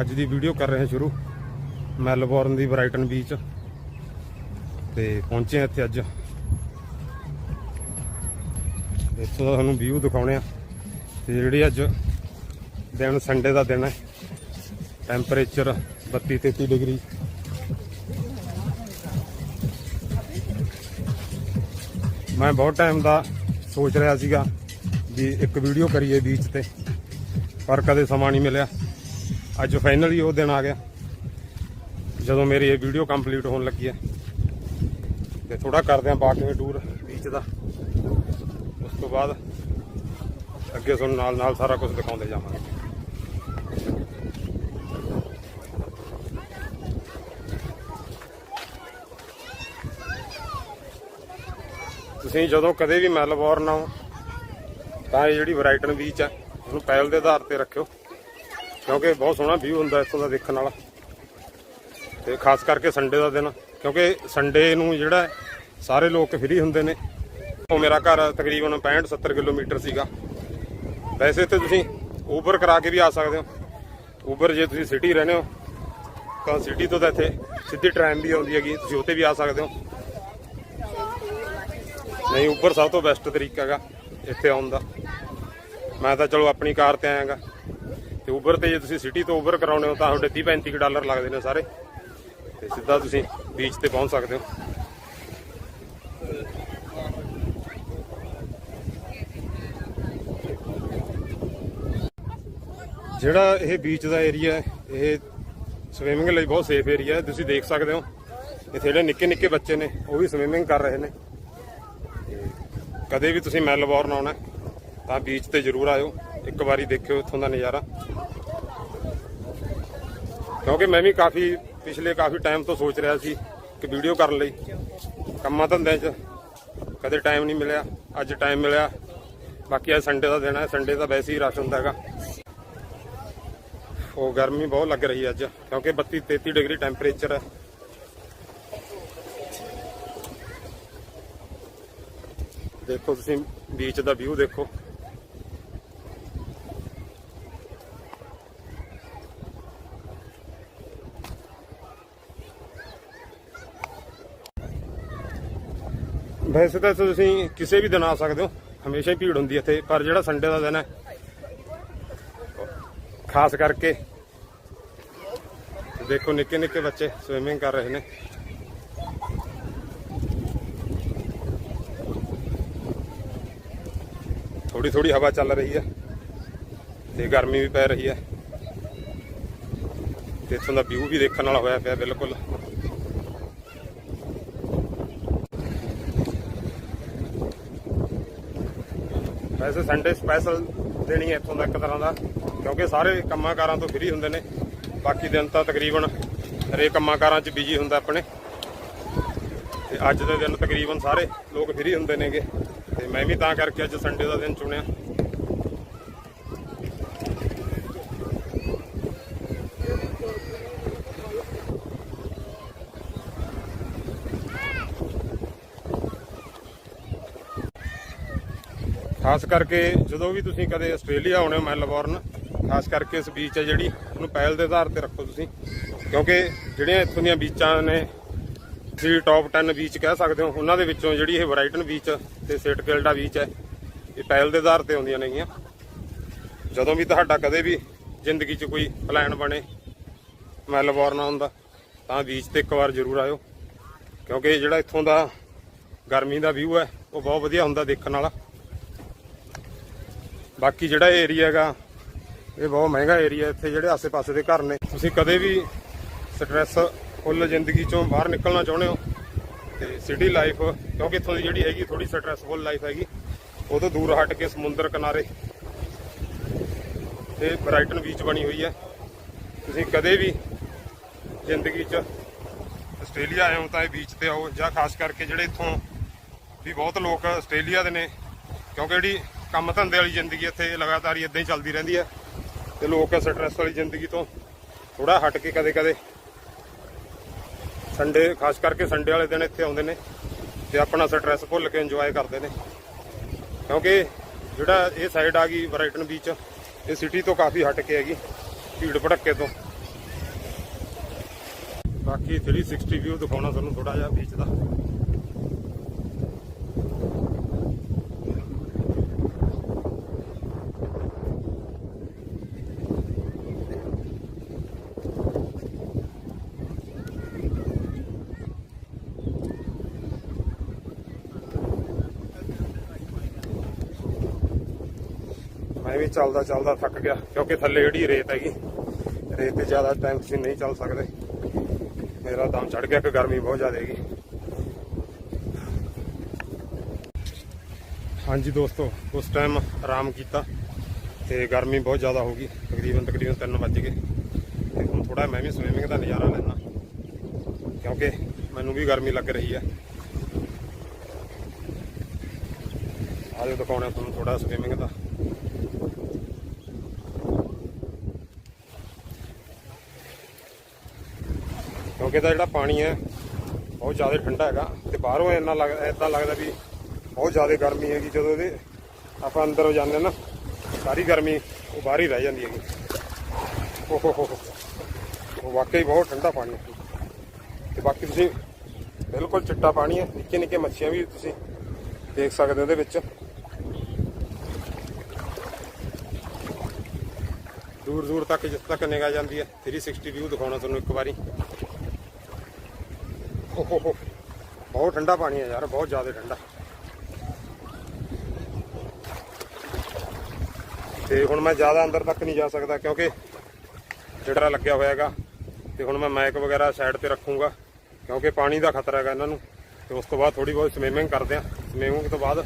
ਅੱਜ ਦੀ ਵੀਡੀਓ ਕਰ ਰਹੇ ਹਾਂ ਸ਼ੁਰੂ। ਮੈਲਬੌਰਨ ਦੀ ਬ੍ਰਾਈਟਨ ਬੀਚ। ਤੇ ਪਹੁੰਚੇ ਹਾਂ ਇੱਥੇ ਅੱਜ। ਇੱਥੋਂ ਦਾ ਤੁਹਾਨੂੰ ਵਿਊ ਦਿਖਾਉਣੇ ਆ ਤੇ ਜਿਹੜੀ ਅੱਜ ਦਿਨ ਸੰਡੇ ਦਾ ਦਿਨ ਹੈ। Temperature 32 33 degree. ਮੈਂ ਬਹੁਤ ਟਾਈਮ ਦਾ ਸੋਚ ਰਿਹਾ ਸੀਗਾ ਵੀ ਇੱਕ ਵੀਡੀਓ ਕਰੀਏ ਬੀਚ ਤੇ। ਪਰ ਕਦੇ ਸਮਾਂ ਨਹੀਂ ਮਿਲਿਆ। ਅੱਜ ਫਾਈਨਲੀ ਉਹ ਦਿਨ ਆ ਗਿਆ, ਜਦੋਂ ਮੇਰੀ ਇਹ ਵੀਡੀਓ ਕੰਪਲੀਟ ਹੋਣ ਲੱਗੀ ਹੈ। ਤੇ ਥੋੜਾ ਕਰਦੇ ਆਂ ਬਾਕੀ ਟੂਰ ਬੀਚ ਦਾ। ਉਸ ਤੋਂ ਬਾਅਦ ਅੱਗੇ ਤੁਹਾਨੂੰ ਨਾਲ ਨਾਲ ਸਾਰਾ ਕੁਝ ਦਿਖਾਉਂਦੇ ਜਾਵਾਂਗੇ। ਤੁਸੀਂ ਜਦੋਂ ਕਦੇ ਵੀ ਮੈਲਬੌਰਨ ਆਓ, ਤਾਂ ਇਹ ਜਿਹੜੀ ਬ੍ਰਾਈਟਨ ਬੀਚ ਹੈ, ਉਹਨੂੰ ਪਹਿਲ ਦੇ ਆਧਾਰ ਤੇ ਰੱਖਿਓ। ਕਿਉਂਕਿ ਬਹੁਤ ਸੋਹਣਾ ਵਿਊ ਹੁੰਦਾ ਇੱਥੋਂ ਦਾ ਦੇਖਣ ਵਾਲਾ। ਤੇ ਖਾਸ ਕਰਕੇ ਸੰਡੇ ਦਾ ਦਿਨ, ਕਿਉਂਕਿ ਸੰਡੇ ਨੂੰ ਜਿਹੜਾ ਸਾਰੇ ਲੋਕ ਫ੍ਰੀ ਹੁੰਦੇ ਨੇ। ਉਹ ਮੇਰਾ ਘਰ ਤਕਰੀਬਨ 65 70 ਕਿਲੋਮੀਟਰ ਸੀਗਾ। ਵੈਸੇ ਤੇ ਤੁਸੀਂ ਉਬਰ ਕਰਾ ਕੇ ਵੀ ਆ ਸਕਦੇ ਹੋ। ਉਬਰ ਜੇ ਤੁਸੀਂ ਸਿਟੀ ਰਹਿੰਦੇ ਹੋ, ਤਾਂ ਸਿਟੀ ਤੋਂ ਤਾਂ ਇੱਥੇ ਸਿੱਧੀ ਟ੍ਰੇਨ ਵੀ ਆਉਂਦੀ ਹੈਗੀ, ਤੁਸੀਂ ਉੱਤੇ ਵੀ ਆ ਸਕਦੇ ਹੋ। ਨਹੀਂ ਉਬਰ ਸਭ ਤੋਂ ਬੈਸਟ ਤਰੀਕਾ ਹੈਗਾ ਇੱਥੇ ਆਉਣ ਦਾ। ਮੈਂ ਤਾਂ ਚਲੋ ਆਪਣੀ ਕਾਰ ਤੇ ਆਇਆਗਾ। ਤੇ ਉਬਰ ਤੇ ਜੇ ਤੁਸੀਂ ਸਿਟੀ ਤੋਂ ਉਬਰ ਕਰਾਉਣੇ ਹੋ ਤਾਂ ਤੁਹਾਡੇ 30 35 ਡਾਲਰ ਲੱਗਦੇ ਨੇ ਸਾਰੇ। ਤੇ ਸਿੱਧਾ ਤੁਸੀਂ ਬੀਚ ਤੇ ਪਹੁੰਚ ਸਕਦੇ ਹੋ। ਜਿਹੜਾ ਇਹ ਬੀਚ ਦਾ ਏਰੀਆ ਹੈ, ਇਹ ਸਵਿਮਿੰਗ ਲਈ ਬਹੁਤ ਸੇਫ ਏਰੀਆ ਹੈ। ਤੁਸੀਂ ਦੇਖ ਸਕਦੇ ਹੋ, ਇੱਥੇ ਜਿਹੜੇ ਨਿੱਕੇ ਨਿੱਕੇ ਬੱਚੇ ਨੇ, ਉਹ ਵੀ ਸਵਿਮਿੰਗ ਕਰ ਰਹੇ ਨੇ। ਕਦੇ ਵੀ ਤੁਸੀਂ ਮੈਲਬੌਰਨ ਆਉਣਾ ਤਾਂ ਬੀਚ ਤੇ ਜ਼ਰੂਰ ਆਇਓ। ਇੱਕ ਵਾਰੀ ਦੇਖਿਓ ਇੱਥੋਂ ਦਾ ਨਜ਼ਾਰਾ। ਕਿਉਂਕਿ ਮੈਂ ਵੀ ਕਾਫੀ ਪਿਛਲੇ ਕਾਫੀ ਟਾਈਮ ਤੋਂ ਸੋਚ ਰਿਹਾ ਸੀ ਕਿ ਵੀਡੀਓ ਕਰਨ ਲਈ। ਕੰਮਾਂ ਧੰਦਿਆਂ 'ਚ ਕਦੇ ਟਾਈਮ ਨਹੀਂ ਮਿਲਿਆ, ਅੱਜ ਟਾਈਮ ਮਿਲਿਆ। ਬਾਕੀ ਅੱਜ ਸੰਡੇ ਦਾ ਦਿਨ ਹੈ ਸੰਡੇ ਦਾ ਵੈਸੇ ਹੀ ਰਸ਼ ਹੁੰਦਾ ਹੈਗਾ। ਉਹ ਗਰਮੀ ਬਹੁਤ ਲੱਗ ਰਹੀ ਹੈ ਅੱਜ, ਕਿਉਂਕਿ 32 33 ਡਿਗਰੀ ਟੈਂਪਰੇਚਰ ਹੈ। ਦੇਖੋ ਤੁਸੀਂ ਬੀਚ ਦਾ ਵਿਊ ਦੇਖੋ। ਵੈਸੇ ਤਾਂ ਤੁਸੀਂ ਕਿਸੇ ਵੀ ਦਿਨ ਆ ਸਕਦੇ ਹੋ। ਹਮੇਸ਼ਾ ਹੀ ਭੀੜ ਹੁੰਦੀ ਹੈ ਇੱਥੇ, ਪਰ ਜਿਹੜਾ ਸੰਡੇ ਦਾ ਦਿਨ ਹੈ, ਖਾਸ ਕਰਕੇ ਦੇਖੋ ਨਿੱਕੇ ਨਿੱਕੇ ਬੱਚੇ ਸਵਿਮਿੰਗ ਕਰ ਰਹੇ ਨੇ। ਥੋੜੀ ਥੋੜੀ ਹਵਾ ਚੱਲ ਰਹੀ ਹੈ ਤੇ ਗਰਮੀ ਵੀ ਪੈ ਰਹੀ ਹੈ। ਤੇ ਇੱਥੋਂ ਦਾ ਵਿਊ ਵੀ ਦੇਖਣ ਵਾਲਾ ਹੋਇਆ ਪਿਆ ਬਿਲਕੁਲ। ਵੈਸੇ ਸੰਡੇ ਸਪੈਸ਼ਲ ਦੇਣੀ ਹੈ ਇੱਥੋਂ ਦਾ ਇੱਕ ਤਰ੍ਹਾਂ ਦਾ, ਕਿਉਂਕਿ ਸਾਰੇ ਕੰਮਾਂ ਕਾਰਾਂ ਤੋਂ ਫ੍ਰੀ ਹੁੰਦੇ ਨੇ। ਬਾਕੀ ਦਿਨ ਤਾਂ ਤਕਰੀਬਨ ਹਰੇਕ ਕੰਮਾਂ ਕਾਰਾਂ 'ਚ ਬਿਜ਼ੀ ਹੁੰਦਾ ਆਪਣੇ। ਤੇ ਅੱਜ ਦੇ ਦਿਨ ਤਕਰੀਬਨ ਸਾਰੇ ਲੋਕ ਫ੍ਰੀ ਹੁੰਦੇ ਨੇਗੇ। ਤੇ ਮੈਂ ਵੀ ਤਾਂ ਕਰਕੇ ਅੱਜ ਸੰਡੇ ਦਾ ਦਿਨ ਚੁਣਿਆ। ਖਾਸ ਕਰਕੇ ਜਦੋਂ ਵੀ ਤੁਸੀਂ ਕਦੇ ਆਸਟ੍ਰੇਲੀਆ ਆਉਣੇ ਹੋ ਮੈਲਬੌਰਨ, ਖਾਸ ਕਰਕੇ ਇਸ ਬੀਚ ਹੈ ਜਿਹੜੀ, ਉਹਨੂੰ ਪਹਿਲ ਦੇ ਆਧਾਰ ਤੇ ਰੱਖੋ ਤੁਸੀਂ। ਕਿਉਂਕਿ ਜਿਹੜੀਆਂ ਇੱਥੋਂ ਦੀਆਂ ਬੀਚਾਂ ਨੇ, ਤੁਸੀਂ ਟੌਪ 10 ਬੀਚ ਕਹਿ ਸਕਦੇ ਹੋ, ਉਹਨਾਂ ਦੇ ਵਿੱਚੋਂ ਜਿਹੜੀ ਇਹ ਬ੍ਰਾਈਟਨ ਬੀਚ ਤੇ ਸੇਟਕਿਲਡਾ ਬੀਚ ਹੈ ਇਹ ਪਹਿਲ ਦੇ ਆਧਾਰ ਤੇ ਆਉਂਦੀਆਂ ਨੇਗੀਆਂ। ਜਦੋਂ ਵੀ ਤੁਹਾਡਾ ਕਦੇ ਵੀ ਜ਼ਿੰਦਗੀ 'ਚ ਕੋਈ ਪਲਾਨ ਬਣੇ ਮੈਲਬੌਰਨ ਆਉਣ ਦਾ, ਤਾਂ ਬੀਚ ਤੇ ਇੱਕ ਵਾਰ ਜ਼ਰੂਰ ਆਇਓ। ਕਿਉਂਕਿ ਜਿਹੜਾ ਇੱਥੋਂ ਦਾ ਗਰਮੀ ਦਾ ਵਿਊ ਹੈ ਉਹ ਬਹੁਤ ਵਧੀਆ ਹੁੰਦਾ ਦੇਖਣ ਵਾਲਾ। ਬਾਕੀ ਜਿਹੜਾ ਇਹ ਏਰੀਆ ਹੈਗਾ, ਇਹ ਬਹੁਤ ਮਹਿੰਗਾ ਏਰੀਆ ਇੱਥੇ ਜਿਹੜੇ ਆਸੇ-ਪਾਸੇ ਦੇ ਘਰ ਨੇ। ਤੁਸੀਂ ਕਦੇ ਵੀ ਸਟ੍ਰੈਸ ਫੁੱਲ ਜ਼ਿੰਦਗੀ ਚੋਂ ਬਾਹਰ ਨਿਕਲਣਾ ਚਾਹੁੰਦੇ ਹੋ, ਤੇ ਸਿਟੀ ਲਾਈਫ ਕਿਉਂਕਿ ਇੱਥੋਂ ਦੀ ਜਿਹੜੀ ਹੈਗੀ ਥੋੜੀ ਸਟ੍ਰੈਸਫੁਲ ਲਾਈਫ ਹੈਗੀ, ਉਹ ਤੋਂ ਦੂਰ ਹਟ ਕੇ ਸਮੁੰਦਰ ਕਿਨਾਰੇ ਤੇ ਬ੍ਰਾਈਟਨ ਬੀਚ ਬਣੀ ਹੋਈ ਹੈ। ਤੁਸੀਂ ਕਦੇ ਵੀ ਜ਼ਿੰਦਗੀ 'ਚ ਆਸਟ੍ਰੇਲੀਆ ਆਏ ਹੋ ਤਾਂ ਇਹ ਬੀਚ ਤੇ ਆਓ, ਜਾਂ ਖਾਸ ਕਰਕੇ ਜਿਹੜੇ ਇੱਥੋਂ ਵੀ ਬਹੁਤ ਲੋਕ ਆਸਟ੍ਰੇਲੀਆ ਦੇ ਨੇ, ਕਿਉਂਕਿ ਜਿਹੜੀ ਕੰਮ ਧੰਦੇ ਵਾਲੀ ਜ਼ਿੰਦਗੀ ਇੱਥੇ ਲਗਾਤਾਰ ਹੀ ਇਦਾਂ ਹੀ ਚੱਲਦੀ ਰਹਿੰਦੀ ਹੈ ਤੇ ਲੋਕ ਸਟ੍ਰੈਸ ਵਾਲੀ ਜ਼ਿੰਦਗੀ ਤੋਂ ਥੋੜਾ ਹਟ ਕੇ ਕਦੇ-ਕਦੇ ਸੰਡੇ ਖਾਸ ਕਰਕੇ ਸੰਡੇ ਵਾਲੇ ਦਿਨ ਇੱਥੇ ਆਉਂਦੇ ਨੇ ਤੇ ਆਪਣਾ ਸਟ੍ਰੈਸ ਭੁੱਲ ਕੇ ਇੰਜੋਏ ਕਰਦੇ ਨੇ। ਕਿਉਂਕਿ ਜਿਹੜਾ ਇਹ ਸਾਈਡ ਆ ਗਈ ਬ੍ਰਾਈਟਨ ਬੀਚ ਇਹ ਸਿਟੀ ਤੋਂ ਕਾਫੀ ਹਟ ਕੇ ਹੈਗੀ, ਭੀੜ ਭੜੱਕੇ ਤੋਂ। ਬਾਕੀ 360 ਵਿਊ ਦਿਖਾਉਣਾ ਤੁਹਾਨੂੰ ਥੋੜਾ ਜਿਹਾ ਬੀਚ ਦਾ। ਮੈਂ ਵੀ ਚੱਲਦਾ ਚੱਲਦਾ ਥੱਕ ਗਿਆ, ਕਿਉਂਕਿ ਥੱਲੇ ਜਿਹੜੀ ਰੇਤ ਹੈਗੀ, ਰੇਤ ਤੇ ਜ਼ਿਆਦਾ ਟਾਈਮ ਤੁਸੀਂ ਨਹੀਂ ਚੱਲ ਸਕਦੇ। ਮੇਰਾ ਦਮ ਚੜ ਗਿਆ ਕਿ ਗਰਮੀ ਬਹੁਤ ਜ਼ਿਆਦਾ ਹੈਗੀ। ਹਾਂਜੀ ਦੋਸਤੋ, ਉਸ ਟਾਈਮ ਆਰਾਮ ਕੀਤਾ ਤੇ ਗਰਮੀ ਬਹੁਤ ਜ਼ਿਆਦਾ ਹੋ ਗਈ, ਤਕਰੀਬਨ ਤਕਰੀਬਨ 3 ਵਜ ਗਏ। ਤੇ ਹੁਣ ਥੋੜਾ ਮੈਂ ਵੀ ਸਵਿਮਿੰਗ ਦਾ ਨਜ਼ਾਰਾ ਲੈਣਾ ਕਿਉਂਕਿ ਮੈਨੂੰ ਵੀ ਗਰਮੀ ਲੱਗ ਰਹੀ ਹੈ। ਆਜੋ ਦਿਖਾਉਣਾ ਤੁਹਾਨੂੰ ਥੋੜਾ ਸਵਿਮਿੰਗ ਦਾ। ਅੱਗੇ ਦਾ ਜਿਹੜਾ ਪਾਣੀ ਹੈ, ਬਹੁਤ ਜ਼ਿਆਦਾ ਠੰਡਾ ਹੈਗਾ ਤੇ ਬਾਹਰੋਂ ਇੰਨਾ ਲੱਗਦਾ ਇਦਾਂ ਲੱਗਦਾ ਵੀ ਬਹੁਤ ਜ਼ਿਆਦਾ ਗਰਮੀ ਹੈਗੀ, ਜਦੋਂ ਇਹਦੇ ਆਪਾਂ ਅੰਦਰ ਹੋ ਜਾਂਦੇ ਨਾ, ਸਾਰੀ ਗਰਮੀ ਉਹ ਬਾਹਰ ਹੀ ਰਹਿ ਜਾਂਦੀ ਹੈਗੀ। ਓਹ ਹੋ ਹੋ ਵਾਕਈ ਬਹੁਤ ਠੰਡਾ ਪਾਣੀ ਹੈ। ਤੇ ਬਾਕੀ ਤੁਸੀਂ ਬਿਲਕੁਲ ਚਿੱਟਾ ਪਾਣੀ ਹੈ, ਨਿੱਕੇ ਨਿੱਕੇ ਮੱਛੀਆਂ ਵੀ ਤੁਸੀਂ ਦੇਖ ਸਕਦੇ ਹੋ ਉਹਦੇ ਵਿੱਚ। ਦੂਰ ਦੂਰ ਤੱਕ ਜਿਸ ਤੱਕ ਨਿਗਾ ਜਾਂਦੀ ਹੈ 360 ਵਿਊ ਦਿਖਾਉਣਾ ਤੁਹਾਨੂੰ ਇੱਕ ਵਾਰੀ। ਓਹੋ ਬਹੁਤ ਠੰਡਾ ਪਾਣੀ ਹੈ ਯਾਰ, ਬਹੁਤ ਜ਼ਿਆਦਾ ਠੰਡਾ। ਤੇ ਹੁਣ ਮੈਂ ਜ਼ਿਆਦਾ ਅੰਦਰ ਤੱਕ ਨਹੀਂ ਜਾ ਸਕਦਾ ਕਿਉਂਕਿ ਜਿਹੜਾ ਲੱਗਿਆ ਹੋਇਆ ਹੈਗਾ, ਤੇ ਹੁਣ ਮੈਂ ਮਾਈਕ ਵਗੈਰਾ ਸਾਈਡ ਤੇ ਰੱਖੂੰਗਾ, ਕਿਉਂਕਿ ਪਾਣੀ ਦਾ ਖਤਰਾ ਹੈਗਾ ਇਹਨਾਂ ਨੂੰ। ਤੇ ਉਸ ਤੋਂ ਬਾਅਦ ਥੋੜੀ ਬਹੁਤ ਸਵੀਮਿੰਗ ਕਰਦੇ ਆ ਸਵੀਮਿੰਗ ਤੋਂ ਬਾਅਦ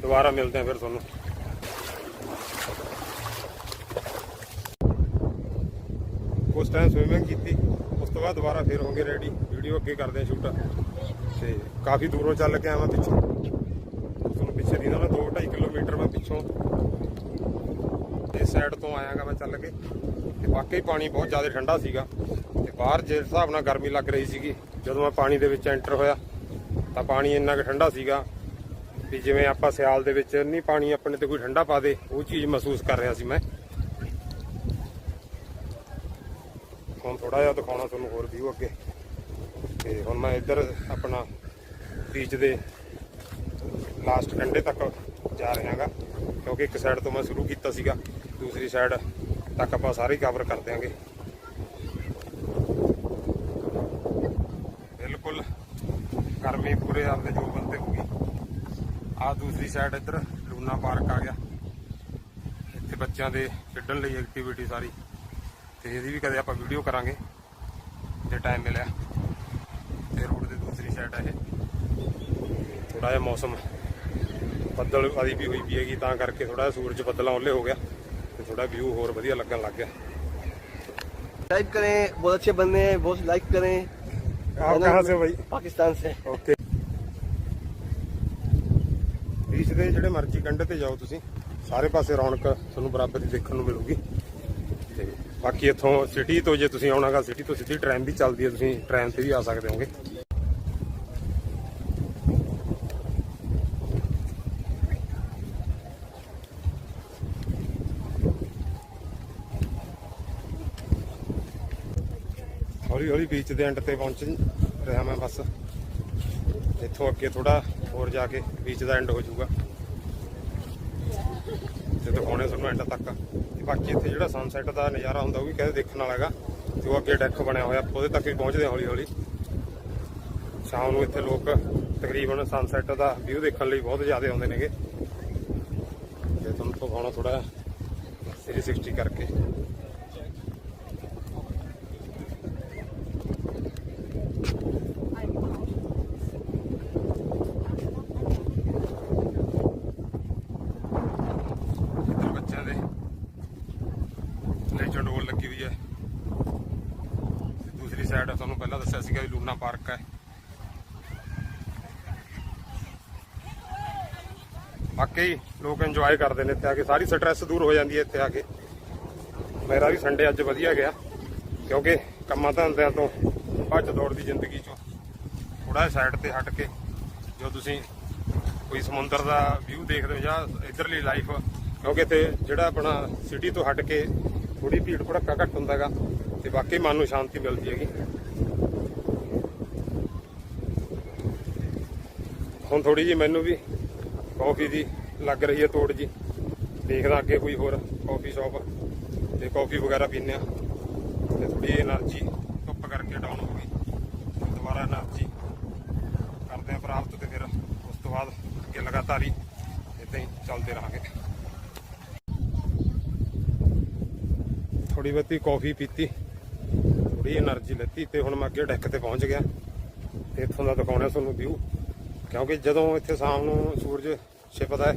ਦੁਬਾਰਾ ਮਿਲਦੇ ਆ ਫਿਰ ਤੁਹਾਨੂੰ। ਉਸ ਟਾਈਮ ਸਵੀਮਿੰਗ ਕੀਤੀ। ਤੋਂ ਬਾਅਦ ਦੁਬਾਰਾ ਫਿਰ ਹੋ ਗਏ ਰੈਡੀ ਵੀਡੀਓ ਅੱਗੇ ਕਰਦੇ ਆ ਸ਼ੂਟ ਤੇ ਕਾਫੀ ਦੂਰੋਂ ਚੱਲ ਕੇ ਆਵਾਂ ਪਿੱਛੋਂ। ਤੁਹਾਨੂੰ ਪਿੱਛੇ ਦੀ ਨਾ 2.5 ਕਿਲੋਮੀਟਰ ਮੈਂ ਪਿੱਛੋਂ। ਇਸ ਸਾਈਡ ਤੋਂ ਆਇਆਗਾ ਮੈਂ ਚੱਲ ਕੇ। ਤੇ ਵਾਕਈ ਪਾਣੀ ਬਹੁਤ ਜ਼ਿਆਦਾ ਠੰਡਾ ਸੀਗਾ। ਤੇ ਬਾਹਰ ਜਿਸ ਹਿਸਾਬ ਨਾਲ ਗਰਮੀ ਲੱਗ ਰਹੀ ਸੀਗੀ, ਜਦੋਂ ਮੈਂ ਪਾਣੀ ਦੇ ਵਿੱਚ ਐਂਟਰ ਹੋਇਆ, ਤਾਂ ਪਾਣੀ ਇੰਨਾ ਕੁ ਠੰਡਾ ਸੀਗਾ ਵੀ ਜਿਵੇਂ ਆਪਾਂ ਸਿਆਲ ਦੇ ਵਿੱਚ ਨਹੀਂ ਪਾਣੀ ਆਪਣੇ ਤੇ ਕੋਈ ਠੰਡਾ ਪਾ ਦੇ, ਉਹ ਚੀਜ਼ ਮਹਿਸੂਸ ਕਰ ਰਿਹਾ ਸੀ ਮੈਂ। ਹੁਣ ਥੋੜਾ ਜਿਹਾ ਦਿਖਾਉਣਾ ਤੁਹਾਨੂੰ ਹੋਰ ਵੀਊ ਅੱਗੇ। ਤੇ ਹੁਣ ਮੈਂ ਇੱਧਰ ਆਪਣਾ ਬੀਚ ਦੇ ਲਾਸਟ ਕੰਢੇ ਤੱਕ ਜਾ ਰਿਹਾਗਾ, ਕਿਉਂਕਿ ਇੱਕ ਸਾਈਡ ਤੋਂ ਮੈਂ ਸ਼ੁਰੂ ਕੀਤਾ ਸੀਗਾ, ਦੂਸਰੀ ਸਾਈਡ ਤੱਕ ਆਪਾਂ ਸਾਰੇ ਕਵਰ ਕਰ ਦਿਆਂਗੇ। ਬਿਲਕੁਲ ਗਰਮੀ ਪੂਰੇ ਆਪਦੇ ਜੋ ਬੰਦੇ ਹੋ ਗਈ। ਆ ਦੂਸਰੀ ਸਾਈਡ ਇੱਧਰ ਲੂਨਾ ਪਾਰਕ ਆ ਗਿਆ। ਇੱਥੇ ਬੱਚਿਆਂ ਦੇ ਖੇਡਣ ਲਈ ਐਕਟੀਵਿਟੀ ਸਾਰੀ। ਤੇ ਇਹਦੀ ਵੀ ਕਦੇ ਆਪਾਂ ਵੀਡੀਓ ਕਰਾਂਗੇ ਜੇ ਟਾਈਮ ਮਿਲਿਆ ਤੇ ਰੋਡ ਦੇ ਦੂਸਰੀ ਸਾਈਡ ਆ ਇਹ ਥੋੜਾ ਜਿਹਾ ਮੌਸਮ ਬੱਦਲ ਵਾਲੀ ਵੀ ਹੋਈ ਪਈ ਹੈਗੀ ਤਾਂ ਕਰਕੇ ਥੋੜਾ ਜਿਹਾ ਸੂਰਜ ਬੱਦਲਾਂ ਉੱਲੇ ਹੋ ਗਿਆ ਤੇ ਥੋੜਾ ਵਿਊ ਹੋਰ ਵਧੀਆ ਲੱਗਣ ਲੱਗ ਗਿਆ सब्सक्राइब करें बहुत अच्छे बनने हैं बहुत लाइक करें ਆਪ ਕਹਾਂ ਸੇ ਭਾਈ पाकिस्तान से ਓਕੇ ਬੀਚ ਦੇ ਜਿਹੜੇ ਮਰਜ਼ੀ ਕੰਢੇ ਤੇ ਜਾਓ ਤੁਸੀਂ ਸਾਰੇ ਪਾਸੇ ਰੌਣਕ ਤੁਹਾਨੂੰ ਬਰਾਬਰ ਹੀ ਦੇਖਣ ਨੂੰ ਮਿਲੂਗੀ ਤੇ ਬਾਕੀ ਇੱਥੋਂ ਸਿਟੀ ਤੋਂ ਜੇ ਤੁਸੀਂ ਆਉਣਾਗਾ ਸਿਟੀ ਤੋਂ ਸਿੱਧੀ ਟ੍ਰੈਨ ਵੀ ਚੱਲਦੀ ਹੈ, ਤੁਸੀਂ ਟ੍ਰੈਨ ਤੇ ਵੀ ਆ ਸਕਦੇ ਹੋਗੇ। ਹੌਲੀ ਹੌਲੀ ਬੀਚ ਦੇ ਐਂਡ ਤੇ ਪਹੁੰਚ ਰਿਹਾ ਮੈਂ ਬਸ। ਇੱਥੋਂ ਅੱਗੇ ਥੋੜਾ ਹੋਰ ਜਾ ਕੇ ਬੀਚ ਦਾ ਐਂਡ ਹੋ ਜਾਊਗਾ। ਤੇ ਦਿਖਾਉਣੇ ਤੁਹਾਨੂੰ ਐਂਡ ਤੱਕ। ਤੇ ਬਾਕੀ ਇੱਥੇ ਜਿਹੜਾ ਸਨਸੈਟ ਦਾ ਨਜ਼ਾਰਾ ਹੁੰਦਾ ਉਹ ਵੀ ਕਹਿੰਦੇ ਦੇਖਣ ਵਾਲਾ ਹੈਗਾ ਤੇ ਉਹ ਅੱਗੇ ਡੈਕ ਬਣਿਆ ਹੋਇਆ, ਉਹਦੇ ਤੱਕ ਵੀ ਪਹੁੰਚਦੇ ਹੌਲੀ ਹੌਲੀ। ਸ਼ਾਮ ਨੂੰ ਇੱਥੇ ਲੋਕ ਤਕਰੀਬਨ ਸਨਸੈਟ ਦਾ ਵਿਊ ਦੇਖਣ ਲਈ ਬਹੁਤ ਜ਼ਿਆਦਾ ਆਉਂਦੇ ਨੇਗੇ। ਤੇ ਤੁਹਾਨੂੰ ਦਿਖਾਉਣਾ ਥੋੜਾ 360 ਕਰਕੇ ਇੱਧਰ ਬੱਚਿਆਂ ਦੇ ਲੈਜੈਂਡ ਹੋਲ ਲੱਗੀ ਹੋਈ ਹੈ ਤੇ ਦੂਸਰੀ ਸਾਈਡ ਤੁਹਾਨੂੰ ਪਹਿਲਾਂ ਦੱਸਿਆ ਸੀਗਾ ਵੀ ਲੂਨਾ ਪਾਰਕ ਹੈ ਵਾਕਈ ਲੋਕ ਇੰਜੋਏ ਕਰਦੇ ਨੇ ਇੱਥੇ ਆ ਕੇ। ਸਾਰੀ ਸਟ੍ਰੈਸ ਦੂਰ ਹੋ ਜਾਂਦੀ ਹੈ ਇੱਥੇ ਆ ਕੇ। ਮੇਰਾ ਵੀ ਸੰਡੇ ਅੱਜ ਵਧੀਆ ਗਿਆ, ਕਿਉਂਕਿ ਕੰਮਾਂ ਧੰਦਿਆਂ ਤੋਂ ਭੱਜ ਦੌੜ ਦੀ ਜ਼ਿੰਦਗੀ ਚੋਂ ਥੋੜਾ ਸਾਈਡ ਤੇ ਹਟ ਕੇ ਜੋ ਤੁਸੀਂ ਕੋਈ ਸਮੁੰਦਰ ਦਾ ਵਿਊ ਦੇਖਦੇ ਹੋ ਜਾਂ ਇਧਰਲੀ ਲਾਈਫ ਕਿਉਂਕਿ ਇੱਥੇ ਜਿਹੜਾ ਆਪਣਾ ਸਿਟੀ ਤੋਂ ਹਟ ਕੇ ਥੋੜੀ ਭੀੜ ਭੜੱਕਾ ਘੱਟ ਹੁੰਦਾ ਹੈਗਾ ਤੇ ਬਾਕੀ ਮਨ ਨੂੰ ਸ਼ਾਂਤੀ ਮਿਲਦੀ ਹੈਗੀ। ਹੁਣ ਥੋੜੀ ਜੀ ਮੈਨੂੰ ਵੀ ਕਾਫੀ ਦੀ ਲੱਗ ਰਹੀ ਹੈ ਤੋੜ ਜੀ। ਦੇਖਦਾ ਅੱਗੇ ਕੋਈ ਹੋਰ ਕਾਫੀ ਸ਼ਾਪ ਤੇ ਕਾਫੀ ਵਗੈਰਾ ਪੀਨੇ ਆ। ਤੇ ਥੋੜੀ એનર્ਜੀ ਧੁੱਪ ਕਰਕੇ ਡਾਊਨ ਹੋ ਗਈ। ਦੁਬਾਰਾ એનર્ਜੀ ਕਰਦੇ ਆ ਪ੍ਰਾਪਤ ਤੇ ਫਿਰ ਉਸ ਤੋਂ ਬਾਅਦ ਅੱਗੇ ਲਗਾਤਾਰ ਹੀ ਇਦਾਂ ਹੀ ਚੱਲਦੇ ਰਹਾਂਗੇ। ਥੋੜੀ ਬਹੁਤੀ ਕਾਫੀ ਪੀਤੀ ਥੋੜੀ એનર્ਜੀ ਲੱਤੀ ਤੇ ਹੁਣ ਮੈਂ ਅੱਗੇ ਡੈਕ ਤੇ ਪਹੁੰਚ ਗਿਆ। ਤੇ ਇੱਥੋਂ ਦਾ ਦਿਖਾਉਣਾ ਤੁਹਾਨੂੰ ਵਿਊ ਕਿਉਂਕਿ ਜਦੋਂ ਇੱਥੇ ਸ਼ਾਮ ਨੂੰ ਸੂਰਜ ਛਿਪਦਾ ਹੈ,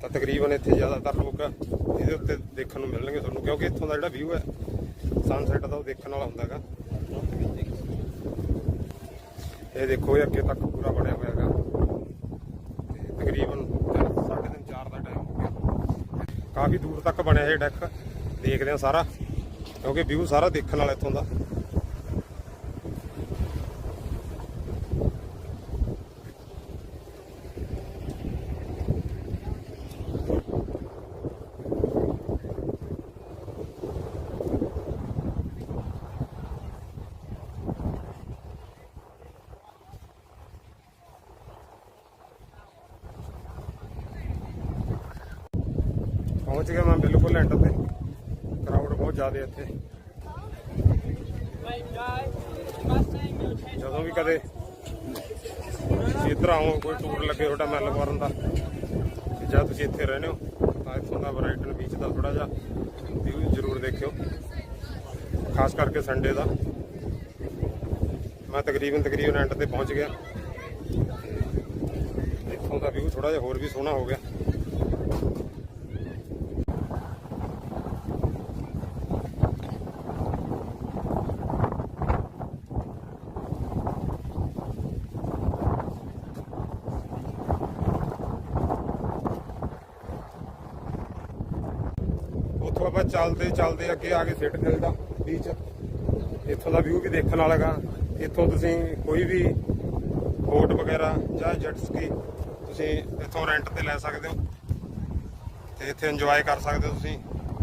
ਤਾਂ ਤਕਰੀਬਨ ਇੱਥੇ ਜ਼ਿਆਦਾਤਰ ਲੋਕ ਇਹਦੇ ਉੱਤੇ ਦੇਖਣ ਨੂੰ ਮਿਲਣਗੇ ਤੁਹਾਨੂੰ, ਕਿਉਂਕਿ ਇੱਥੋਂ ਦਾ ਜਿਹੜਾ ਵਿਊ ਹੈ ਸਨਸੈਟ ਦਾ ਉਹ ਦੇਖਣ ਵਾਲਾ ਹੁੰਦਾ ਹੈਗਾ। ਇਹ ਦੇਖੋ ਇਹ ਅੱਗੇ ਤੱਕ ਪੂਰਾ ਬਣਿਆ ਹੋਇਆ ਹੈਗਾ। ਤੇ ਤਕਰੀਬਨ 3:30 4 ਦਾ ਟਾਈਮ ਹੋ ਗਿਆ। ਕਾਫੀ ਦੂਰ ਤੱਕ ਬਣਿਆ ਇਹ ਡੈਕ ਦੇਖਦੇ ਆ ਸਾਰਾ, ਕਿਉਂਕਿ ਵਿਊ ਸਾਰਾ ਦੇਖਣ ਵਾਲਾ ਇੱਥੋਂ ਦਾ। ਪਹੁੰਚ ਗਿਆ ਮੈਂ ਬਿਲਕੁਲ ਐਂਡ ਤੇ। ਕਰਾਊਡ ਬਹੁਤ ਜ਼ਿਆਦਾ ਇੱਥੇ। ਜਦੋਂ ਵੀ ਕਦੇ ਤੁਸੀਂ ਇੱਧਰ ਆਓ, ਕੋਈ ਟੂਰ ਲੱਗੇ ਤੁਹਾਡਾ ਮੈਲਬੌਰਨ ਦਾ ਜਾਂ ਤੁਸੀਂ ਇੱਥੇ ਰਹਿੰਦੇ ਹੋ, ਤਾਂ ਇੱਥੋਂ ਦਾ ਬ੍ਰਾਈਟਨ ਬੀਚ ਦਾ ਥੋੜਾ ਜਿਹਾ ਵਿਊ ਜ਼ਰੂਰ ਦੇਖਿਓ। ਖਾਸ ਕਰਕੇ ਸੰਡੇ ਦਾ। ਮੈਂ ਤਕਰੀਬਨ ਤਕਰੀਬਨ ਐਂਡ ਤੇ ਪਹੁੰਚ ਗਿਆ। ਇੱਥੋਂ ਦਾ ਵਿਊ ਥੋੜਾ ਜਿਹਾ ਹੋਰ ਵੀ ਸੋਹਣਾ ਹੋ ਗਿਆ। ਉੱਥੋਂ ਆਪਾਂ ਚੱਲਦੇ ਚੱਲਦੇ ਅੱਗੇ ਆ ਕੇ ਸਿੱਟ ਦਾ ਬੀਚ ਇੱਥੋਂ ਦਾ ਵਿਊ ਵੀ ਦੇਖਣ ਵਾਲਾ ਗਾ ਇੱਥੋਂ ਤੁਸੀਂ ਕੋਈ ਵੀ ਬੋਟ ਵਗੈਰਾ ਜਾਂ ਜੈਟ ਸਕੀ ਤੁਸੀਂ ਇੱਥੋਂ ਰੈਂਟ ਤੇ ਲੈ ਸਕਦੇ ਹੋ। ਤੇ ਇੱਥੇ ਇੰਜੋਏ ਕਰ ਸਕਦੇ ਹੋ ਤੁਸੀਂ।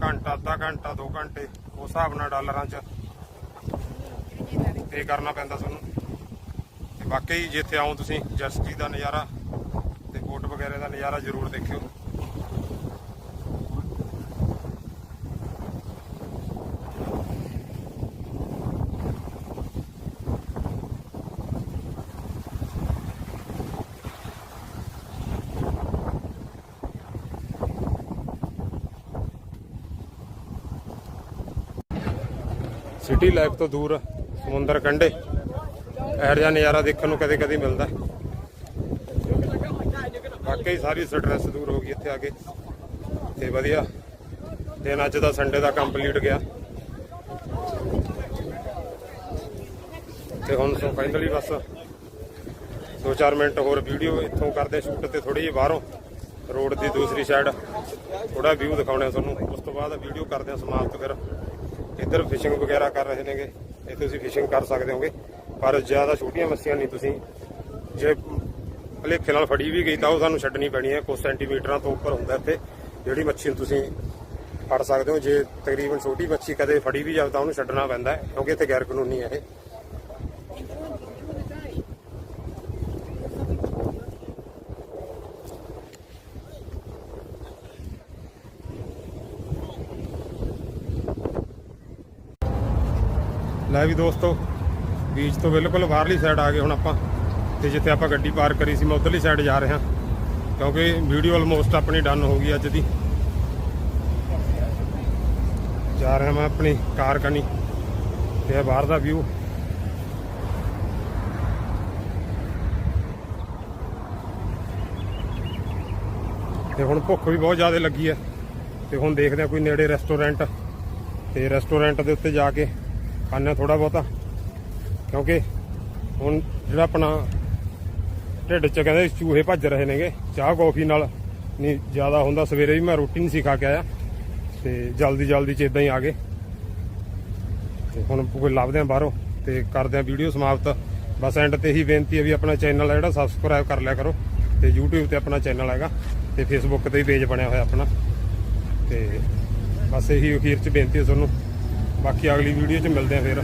ਘੰਟਾ, ਅੱਧਾ ਘੰਟਾ 2 ਘੰਟੇ, ਉਸ ਹਿਸਾਬ ਨਾਲ ਡਾਲਰਾਂ 'ਚ ਪੇ ਕਰਨਾ ਪੈਂਦਾ ਤੁਹਾਨੂੰ। ਤੇ ਬਾਕੀ ਜਿੱਥੇ ਆਓ ਤੁਸੀਂ ਜੈਟ ਸਕੀ ਦਾ ਨਜ਼ਾਰਾ ਤੇ ਬੋਟ ਵਗੈਰਾ ਦਾ ਨਜ਼ਾਰਾ ਜ਼ਰੂਰ ਦੇਖਿਓ। ਸਿਟੀ ਲਾਈਫ ਤੋਂ ਦੂਰ ਸਮੁੰਦਰ ਕੰਢੇ। ਇਹੋ ਜਿਹਾ ਨਜ਼ਾਰਾ ਦੇਖਣ ਨੂੰ ਕਦੇ ਕਦੇ ਮਿਲਦਾ। ਵਾਕਈ ਸਾਰੀ ਸਟ੍ਰੈਸ ਦੂਰ ਹੋ ਗਈ ਇੱਥੇ ਆ ਕੇ। ਤੇ ਵਧੀਆ। ਦਿਨ ਅੱਜ ਦਾ ਸੰਡੇ ਦਾ ਕੰਪਲੀਟ ਗਿਆ। ਤੇ ਹੁਣ ਸੋ ਫਾਈਨਲੀ ਬਸ 2-4 ਮਿੰਟ ਹੋਰ ਵੀਡੀਓ ਇੱਥੋਂ ਕਰਦੇ ਸ਼ੂਟ ਤੇ ਥੋੜੀ ਜਿਹੀ ਬਾਹਰੋਂ। ਰੋਡ ਦੀ ਦੂਸਰੀ ਸਾਈਡ ਥੋੜਾ ਵਿਊ ਦਿਖਾਉਣਾ ਤੁਹਾਨੂੰ। ਉਸ ਤੋਂ ਬਾਅਦ ਵੀਡੀਓ ਕਰਦੇ ਆ ਸਮਾਪਤ ਫਿਰ। ਇੱਧਰ ਫਿਸ਼ਿੰਗ ਵਗੈਰਾ ਕਰ ਰਹੇ ਨੇਗੇ। ਇੱਥੇ ਤੁਸੀਂ ਫਿਸ਼ਿੰਗ ਕਰ ਸਕਦੇ ਹੋਗੇ। ਪਰ ਜ਼ਿਆਦਾ ਛੋਟੀਆਂ ਮੱਛੀਆਂ ਨਹੀਂ ਤੁਸੀਂ। ਜੇ ਭਲੇਖੇ ਨਾਲ ਫੜੀ ਵੀ ਗਈ ਤਾਂ ਉਹ ਸਾਨੂੰ ਛੱਡਣੀ ਪੈਣੀ ਹੈ। ਕੁਝ ਸੈਂਟੀਮੀਟਰਾਂ ਤੋਂ ਉੱਪਰ ਹੁੰਦਾ ਇੱਥੇ। ਜਿਹੜੀ ਮੱਛੀ ਨੂੰ ਤੁਸੀਂ ਫੜ ਸਕਦੇ ਹੋ। ਜੇ ਤਕਰੀਬਨ ਛੋਟੀ ਮੱਛੀ ਕਦੇ ਫੜੀ ਵੀ ਜਾਵੇ ਤਾਂ ਉਹਨੂੰ ਛੱਡਣਾ ਪੈਂਦਾ ਕਿਉਂਕਿ ਇੱਥੇ ਗੈਰ ਕਾਨੂੰਨੀ ਹੈ ਇਹ। ਲੈ ਵੀ ਦੋਸਤੋ ਬੀਚ ਤੋਂ ਬਿਲਕੁਲ ਬਾਹਰਲੀ ਸਾਈਡ ਆ ਗਏ ਹੁਣ ਆਪਾਂ ਤੇ ਜਿੱਥੇ ਆਪਾਂ ਗੱਡੀ ਪਾਰਕ ਕਰੀ ਸੀ, ਮੈਂ ਉਧਰਲੀ ਸਾਈਡ ਜਾ ਰਿਹਾ। ਕਿਉਂਕਿ ਵੀਡੀਓ ਆਲਮੋਸਟ ਆਪਣੀ ਡਨ ਹੋ ਗਈ ਅੱਜ ਦੀ। ਜਾ ਰਿਹਾ ਮੈਂ ਆਪਣੀ ਕਾਰ ਕਨੀ ਤੇ ਇਹ ਬਾਹਰ ਦਾ ਵਿਊ ਤੇ ਹੁਣ ਭੁੱਖ ਵੀ ਬਹੁਤ ਜ਼ਿਆਦਾ ਲੱਗੀ ਹੈ। ਤੇ ਹੁਣ ਦੇਖਦੇ ਆ ਕੋਈ ਨੇੜੇ ਰੈਸਟੋਰੈਂਟ ਤੇ ਰੈਸਟੋਰੈਂਟ ਦੇ ਉੱਤੇ ਜਾ ਕੇ ਖਾਣਾ ਥੋੜਾ ਬਹੁਤਾ। ਕਿਉਂਕਿ ਹੁਣ ਜਿਹੜਾ ਆਪਣਾ ਢਿੱਡ 'ਚ ਕਹਿੰਦੇ ਚੂਹੇ ਭੱਜ ਰਹੇ ਨੇਗੇ, ਚਾਹ ਕੌਫੀ ਨਾਲ ਨਹੀਂ ਜ਼ਿਆਦਾ ਹੁੰਦਾ। ਸਵੇਰੇ ਵੀ ਮੈਂ ਰੋਟੀ ਨਹੀਂ ਸੀ ਖਾ ਕੇ ਆਇਆ ਤੇ ਜਲਦੀ ਜਲਦੀ 'ਚ ਇਦਾਂ ਹੀ ਆ ਗਏ। ਤੇ ਹੁਣ ਕੋਈ ਲੱਭਦੇ ਆ ਬਾਹਰੋਂ ਤੇ ਕਰਦੇ ਆ ਵੀਡੀਓ ਸਮਾਪਤ। ਬਸ ਐਂਡ ਤੇ ਹੀ ਬੇਨਤੀ ਹੈ ਵੀ ਆਪਣਾ ਚੈਨਲ ਹੈ ਜਿਹੜਾ ਸਬਸਕ੍ਰਾਈਬ ਕਰ ਲਿਆ ਕਰੋ ਤੇ YouTube ਤੇ ਆਪਣਾ ਚੈਨਲ ਹੈਗਾ ਤੇ Facebook ਤੇ ਵੀ ਪੇਜ ਬਣਿਆ ਹੋਇਆ ਆਪਣਾ। ਤੇ ਬਸ ਇਹੀ ਅਖੀਰ ਚ ਬੇਨਤੀ ਹੈ ਤੁਹਾਨੂੰ। ਬਾਕੀ ਅਗਲੀ ਵੀਡੀਓ ਚ ਮਿਲਦੇ ਆ ਫਿਰ।